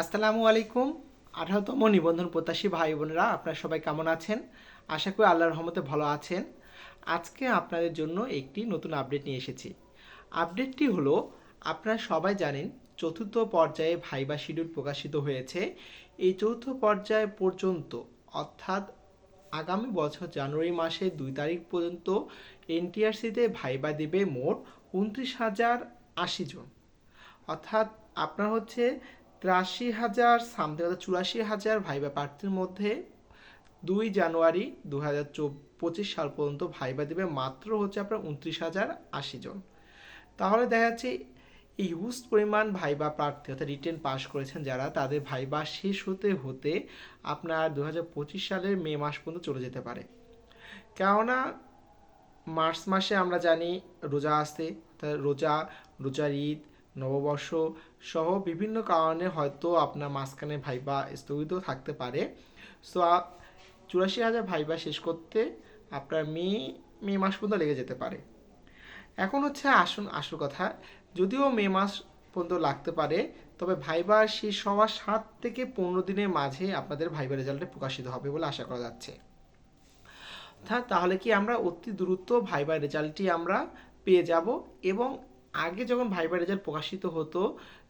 আসসালামু আলাইকুম। আঠারোতম নিবন্ধন প্রত্যাশী ভাই বোনেরা, আপনারা সবাই কেমন আছেন? আশা করি আল্লাহর রহমতে ভালো আছেন। আজকে আপনাদের জন্য একটি নতুন আপডেট নিয়ে এসেছি। আপডেটটি হলো, আপনারা সবাই জানেন, চতুর্থ পর্যায়ে ভাইবা শিডিউল প্রকাশিত হয়েছে। এই চতুর্থ পর্যায় পর্যন্ত, অর্থাৎ আগামী বছর জানুয়ারি মাসের দুই তারিখ পর্যন্ত, এনটিআরসিতে ভাইবা দেবে মোট উনত্রিশ হাজার আশি জন। অর্থাৎ আপনার হচ্ছে তিরাশি হাজার, সামথিং অর্থাৎ চুরাশি হাজার ভাইবা প্রার্থীর মধ্যে দুই জানুয়ারি দু হাজার পঁচিশ সাল পর্যন্ত ভাইবা দেবে মাত্র হচ্ছে আপনার উনত্রিশ হাজার আশি জন। তাহলে দেখা যাচ্ছে এই হিউজ পরিমাণ ভাইবা প্রার্থী অর্থাৎ রিটেন পাস করেছেন যারা, তাদের ভাইবা শেষ হতে হতে আপনার দু হাজার পঁচিশ সালের মে মাস পর্যন্ত চলে যেতে পারে। কেননা মার্চ মাসে আমরা জানি রোজা আসতে রোজা, রোজার ঈদ নববর্ষ সহ বিভিন্ন কারণে হয়তো আপনার মাঝখানে ভাইবা স্থগিত থাকতে পারে। সো চুরাশি হাজার ভাইবা শেষ করতে আপনার মে মে মাস পর্যন্ত লেগে যেতে পারে। এখন হচ্ছে আসুন, আসল কথা, যদিও মে মাস পর্যন্ত লাগতে পারে, তবে ভাইবা শেষ হওয়ার সাত থেকে পনেরো দিনের মাঝে আপনাদের ভাইবা রেজাল্টে প্রকাশিত হবে বলে আশা করা যাচ্ছে। তাহলে কি আমরা অতি দ্রুত ভাইবা রেজাল্টটি আমরা পেয়ে যাব এবং আগে যখন ভাইবা রেজাল্ট প্রকাশিত হতো,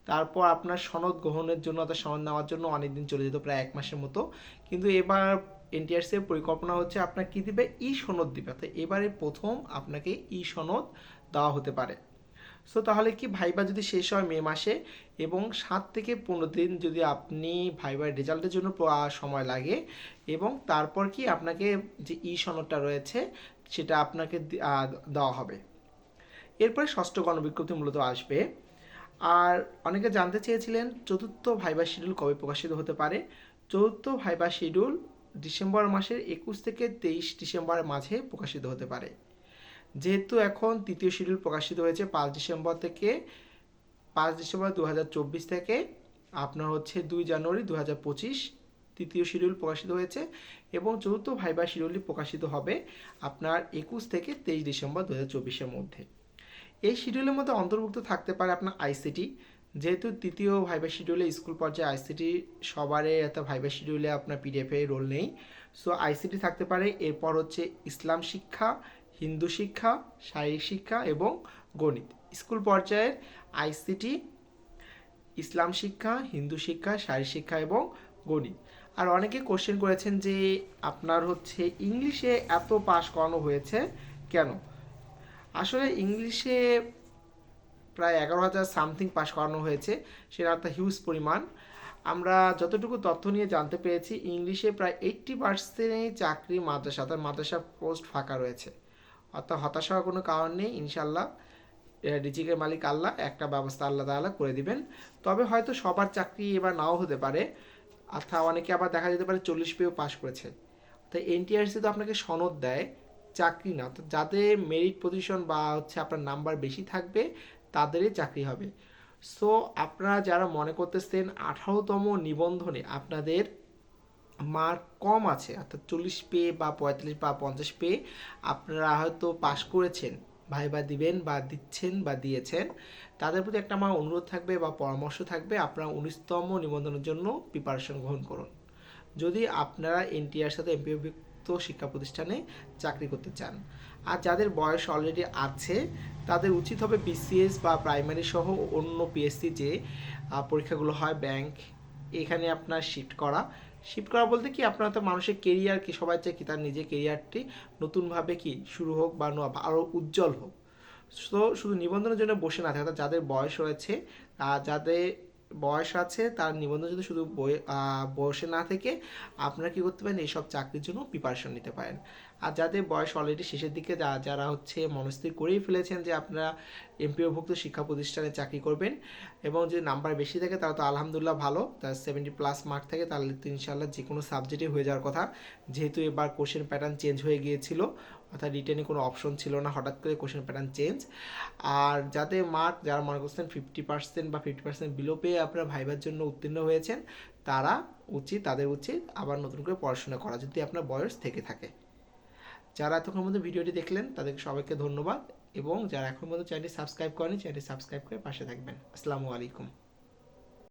তারপর আপনার সনদ গ্রহণের জন্য অর্থাৎ সনদ নেওয়ার জন্য অনেক দিন চলে যেত, প্রায় এক মাসের মতো। কিন্তু এবার এনটিআরসি এর পরিকল্পনা হচ্ছে আপনার কী দিবে? ই সনদ দিবে। অর্থাৎ এবারে প্রথম আপনাকে ই সনদ দেওয়া হতে পারে। সো তাহলে কি ভাইবা যদি শেষ হয় মে মাসে এবং সাত থেকে পনেরো দিন যদি আপনি ভাইবার রেজাল্টের জন্য সময় লাগে এবং তারপর কি আপনাকে যে ই সনদটা রয়েছে সেটা আপনাকে দেওয়া হবে। এরপরে ষষ্ঠ গণবিজ্ঞপ্তি মূলত আসবে। আর অনেকে জানতে চেয়েছিলেন, চতুর্থ ভাইবা শিডিউল কবে প্রকাশিত হতে পারে? চতুর্থ ভাইবা শিডিউল ডিসেম্বর মাসের একুশ থেকে তেইশ ডিসেম্বরের মাঝে প্রকাশিত হতে পারে। যেহেতু এখন তৃতীয় শিডিউল প্রকাশিত হয়েছে পাঁচ ডিসেম্বর থেকে, পাঁচ ডিসেম্বর দু হাজার চব্বিশ থেকে, আপনার হচ্ছে দুই জানুয়ারি দু হাজার পঁচিশ তৃতীয় শিডিউল প্রকাশিত হয়েছে এবং চতুর্থ ভাইবা শিডিউলটি প্রকাশিত হবে আপনার একুশ থেকে তেইশ ডিসেম্বর দু হাজার মধ্যে। এই শিডিউলের মধ্যে অন্তর্ভুক্ত থাকতে পারে আপনার আইসিটি যেহেতু তৃতীয় ভাইবা শিডিউলে স্কুল পর্যায়ে আইসিটি সবারে এত ভাইবা শিডিউলে আপনার পিডিএফ রোল নেই। সো আইসিটি থাকতে পারে, এরপর হচ্ছে ইসলাম শিক্ষা, হিন্দু শিক্ষা, শারীরিক শিক্ষা এবং গণিত। স্কুল পর্যায়ের আইসিটি ইসলাম শিক্ষা, হিন্দু শিক্ষা, শারীরিক শিক্ষা এবং গণিত। আর অনেকে কোশ্চেন করেছেন যে আপনার হচ্ছে ইংলিশে এত পাস করানো হয়েছে কেন? আসলে ইংলিশে প্রায় এগারো হাজার সামথিং পাস করানো হয়েছে, সেটা একটা হিউজ পরিমাণ। আমরা যতটুকু তথ্য নিয়ে জানতে পেরেছি, ইংলিশে প্রায় এইট্টি পার্সেন্টই চাকরি মাদ্রাসা, অর্থাৎ মাদ্রাসা পোস্ট ফাঁকা রয়েছে। অর্থাৎ হতাশ হওয়ার কোনো কারণ নেই ইনশাল্লাহ রিজিকের মালিক আল্লাহ, একটা ব্যবস্থা আল্লাহ তাআলা করে দিবেন। তবে হয়তো সবার চাকরি এবার নাও হতে পারে। অর্থাৎ অনেকে আবার দেখা যেতে পারে চল্লিশ পেয়েও পাশ করেছে। তো এনটিআরসি তো আপনাকে সনদ দেয় চাকরি না। তো যাদের মেরিট পজিশন বা হচ্ছে আপনার নাম্বার বেশি থাকবে, তাদেরই চাকরি হবে। সো আপনারা যারা মনে করতেছেন আঠারোতম নিবন্ধনে আপনাদের মার্ক কম আছে, অর্থাৎ চল্লিশ পে বা পঁয়তাল্লিশ বা পঞ্চাশ পে, আপনারা হয়তো পাশ করেছেন ভাইবা দিবেন বা দিচ্ছেন বা দিয়েছেন, তাদের প্রতি একটা আমার অনুরোধ থাকবে বা পরামর্শ থাকবে, আপনারা উনিশতম নিবন্ধনের জন্য প্রিপারেশন গ্রহণ করুন। যদি আপনারা এনটিআর সাথে এমপিওভুক্ত শিক্ষা প্রতিষ্ঠানে চাকরি করতে চান। আর যাদের বয়স অলরেডি আছে, তাদের উচিত হবে বিসিএস বা প্রাইমারি সহ অন্য পিএসসি যে পরীক্ষাগুলো হয় ব্যাংক এখানে আপনার শিফট করা। শিফট করা বলতে কি, আপনার তো মানুষের কেরিয়ার কি, সবাই চায় কি তার নিজের কেরিয়ারটি নতুনভাবে কি শুরু হোক বা আরও উজ্জ্বল হোক। তো শুধু নিবন্ধনের জন্য বসে না থাকে, যাদের বয়স রয়েছে যাদের বয়স আছে, তার নিবন্ধন যদি শুধু বয়সে না থেকে, আপনারা কি করতে পারেন? এইসব চাকরির জন্য প্রিপারেশন নিতে পারেন। আর যাদের বয়স অলরেডি শেষের দিকে, যা- যারা হচ্ছে মনস্থির করেই ফেলেছেন যে আপনারা এমপিওভুক্ত শিক্ষা প্রতিষ্ঠানে চাকরি করবেন এবং যদি নাম্বার বেশি থাকে, তাহলে তো আলহামদুলিল্লাহ ভালো। তার সেভেন্টি প্লাস মার্ক থাকে, তাহলে তো ইনশাল্লাহ যে কোনো সাবজেক্টে হয়ে যাওয়ার কথা। যেহেতু এবার কোশ্চেন প্যাটার্ন চেঞ্জ হয়ে গিয়েছিল, অর্থাৎ রিটেনে কোনো অপশন ছিল না, হঠাৎ করে কোশ্চেন প্যাটার্ন চেঞ্জ আর যাদের মার্ক যারা মনে করছেন ফিফটি পার্সেন্ট বা ফিফটি পার্সেন্ট বিলো পেয়ে আপনারা ভাইবার জন্য উত্তীর্ণ হয়েছেন, তারা উচিত, তাদের উচিত আবার নতুন করে পড়াশোনা করা, যদি আপনার বয়স থেকে থাকে। যারা এতক্ষণ মধ্যে ভিডিওটি দেখলেন, তাদেরকে সবাইকে ধন্যবাদ এবং যারা এখন পর্যন্ত চ্যানেলটি সাবস্ক্রাইব করেনি চ্যানেলটি সাবস্ক্রাইব করে পাশে থাকবেন। আসসালামু আলাইকুম।